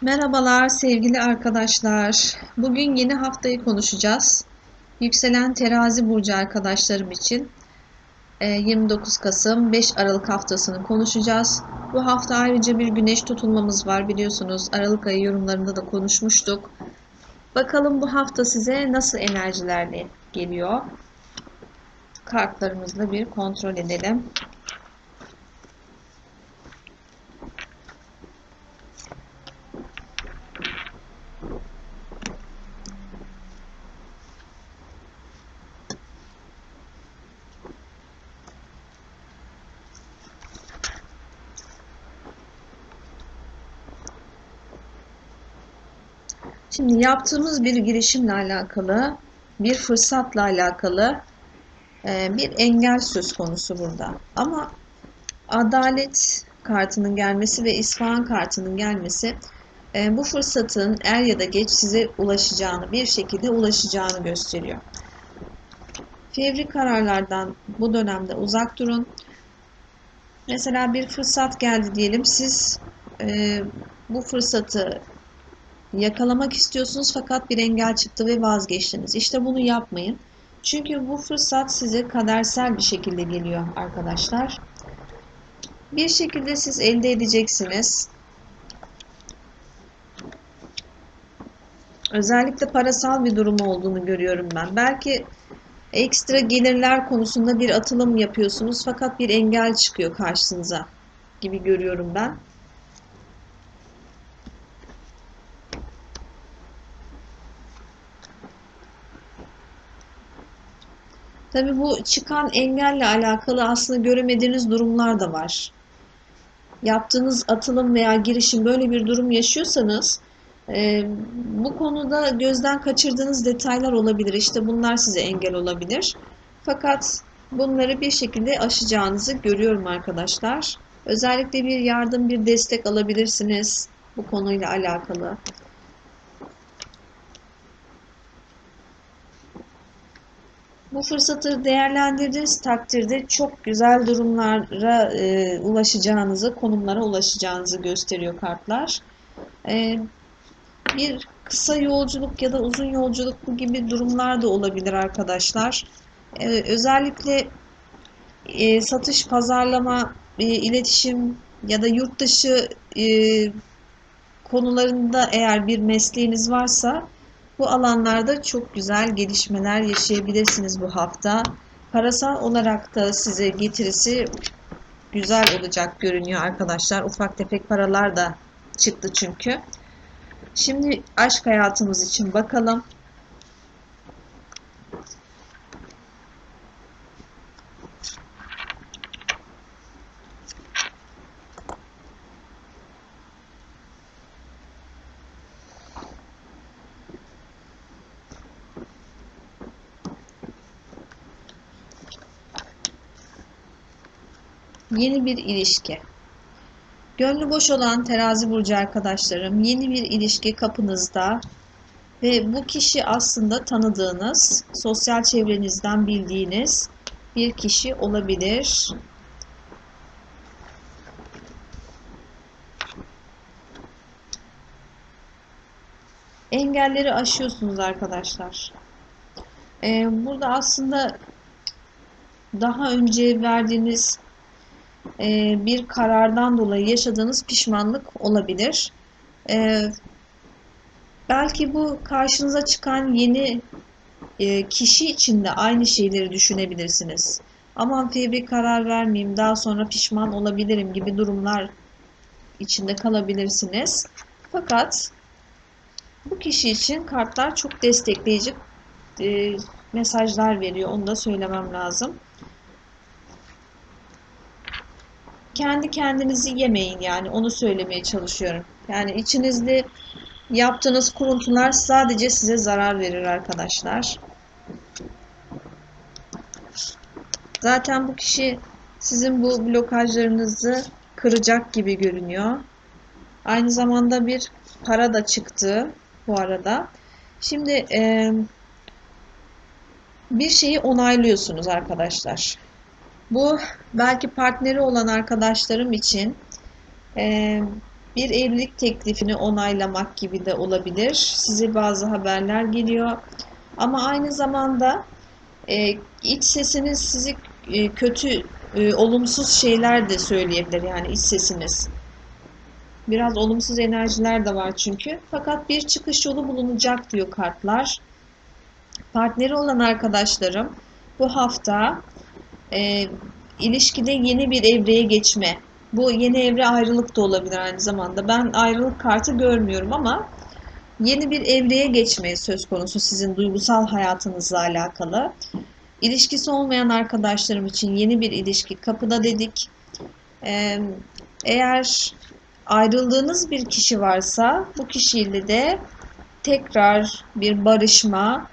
Merhabalar sevgili arkadaşlar. Bugün yeni haftayı konuşacağız. Yükselen terazi burcu arkadaşlarım için e, 29 Kasım 5 Aralık haftasını konuşacağız. Bu hafta ayrıca bir güneş tutulmamız var biliyorsunuz. Aralık ayı yorumlarında da konuşmuştuk. Bakalım bu hafta size nasıl enerjilerle geliyor? Kartlarımızla bir kontrol edelim. Şimdi yaptığımız bir girişimle alakalı, bir fırsatla alakalı e, bir engel söz konusu burada. Ama adalet kartının gelmesi ve ispahan kartının gelmesi e, bu fırsatın er ya da geç size ulaşacağını, bir şekilde ulaşacağını gösteriyor. Fevri kararlardan bu dönemde uzak durun. Mesela bir fırsat geldi diyelim, siz e, bu fırsatı yakalamak istiyorsunuz fakat bir engel çıktı ve vazgeçtiniz. İşte bunu yapmayın. Çünkü bu fırsat size kadersel bir şekilde geliyor arkadaşlar. Bir şekilde siz elde edeceksiniz. Özellikle parasal bir durum olduğunu görüyorum ben. Belki ekstra gelirler konusunda bir atılım yapıyorsunuz fakat bir engel çıkıyor karşınıza gibi görüyorum ben. Tabi bu çıkan engelle alakalı aslında göremediğiniz durumlar da var. Yaptığınız atılım veya girişim böyle bir durum yaşıyorsanız e, bu konuda gözden kaçırdığınız detaylar olabilir. İşte bunlar size engel olabilir. Fakat bunları bir şekilde aşacağınızı görüyorum arkadaşlar. Özellikle bir yardım, bir destek alabilirsiniz bu konuyla alakalı. Bu fırsatı değerlendirdiğiniz takdirde çok güzel durumlara e, ulaşacağınızı, konumlara ulaşacağınızı gösteriyor kartlar. E, bir kısa yolculuk ya da uzun yolculuk gibi durumlar da olabilir arkadaşlar. E, özellikle e, satış, pazarlama, e, iletişim ya da yurt dışı e, konularında eğer bir mesleğiniz varsa bu alanlarda çok güzel gelişmeler yaşayabilirsiniz bu hafta. Parasal olarak da size getirisi güzel olacak görünüyor arkadaşlar. Ufak tefek paralar da çıktı çünkü. Şimdi aşk hayatımız için bakalım. Yeni bir ilişki. Gönlü boş olan terazi burcu arkadaşlarım yeni bir ilişki kapınızda ve bu kişi aslında tanıdığınız, sosyal çevrenizden bildiğiniz bir kişi olabilir. Engelleri aşıyorsunuz arkadaşlar. Ee, burada aslında daha önce verdiğiniz e, bir karardan dolayı yaşadığınız pişmanlık olabilir. E, belki bu karşınıza çıkan yeni e, kişi için de aynı şeyleri düşünebilirsiniz. Aman fevri karar vermeyeyim, daha sonra pişman olabilirim gibi durumlar içinde kalabilirsiniz. Fakat bu kişi için kartlar çok destekleyici mesajlar veriyor. Onu da söylemem lazım. Kendi kendinizi yemeyin yani onu söylemeye çalışıyorum. Yani içinizde yaptığınız kuruntular sadece size zarar verir arkadaşlar. Zaten bu kişi sizin bu blokajlarınızı kıracak gibi görünüyor. Aynı zamanda bir para da çıktı bu arada. Şimdi e, bir şeyi onaylıyorsunuz arkadaşlar. Bu belki partneri olan arkadaşlarım için e, bir evlilik teklifini onaylamak gibi de olabilir. Size bazı haberler geliyor. Ama aynı zamanda e, iç sesiniz sizi e, kötü, e, olumsuz şeyler de söyleyebilir. Yani iç sesiniz. Biraz olumsuz enerjiler de var çünkü. Fakat bir çıkış yolu bulunacak diyor kartlar. Partneri olan arkadaşlarım bu hafta e, ilişkide yeni bir evreye geçme. Bu yeni evre ayrılık da olabilir aynı zamanda. Ben ayrılık kartı görmüyorum ama yeni bir evreye geçmeyi söz konusu sizin duygusal hayatınızla alakalı. İlişkisi olmayan arkadaşlarım için yeni bir ilişki kapıda dedik. Ee, eğer ayrıldığınız bir kişi varsa bu kişiyle de tekrar bir barışma,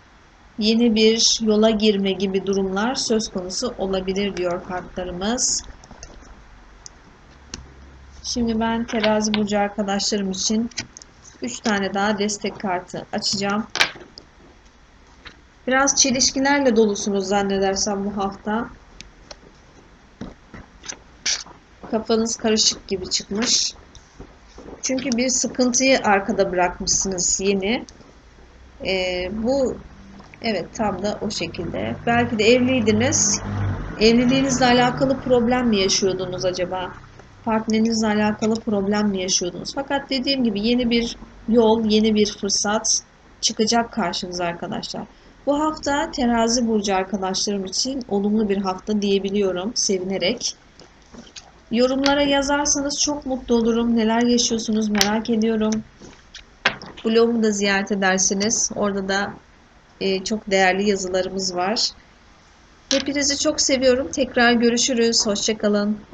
yeni bir yola girme gibi durumlar söz konusu olabilir diyor kartlarımız. Şimdi ben terazi burcu arkadaşlarım için 3 tane daha destek kartı açacağım. Biraz çelişkilerle dolusunuz zannedersem bu hafta. Kafanız karışık gibi çıkmış. Çünkü bir sıkıntıyı arkada bırakmışsınız yeni. Ee, bu evet tam da o şekilde. Belki de evliydiniz. Evliliğinizle alakalı problem mi yaşıyordunuz acaba? Partnerinizle alakalı problem mi yaşıyordunuz? Fakat dediğim gibi yeni bir yol, yeni bir fırsat çıkacak karşınıza arkadaşlar. Bu hafta terazi burcu arkadaşlarım için olumlu bir hafta diyebiliyorum sevinerek. Yorumlara yazarsanız çok mutlu olurum. Neler yaşıyorsunuz merak ediyorum. Blogumu da ziyaret edersiniz. Orada da e, çok değerli yazılarımız var. Hepinizi çok seviyorum. Tekrar görüşürüz. Hoşçakalın.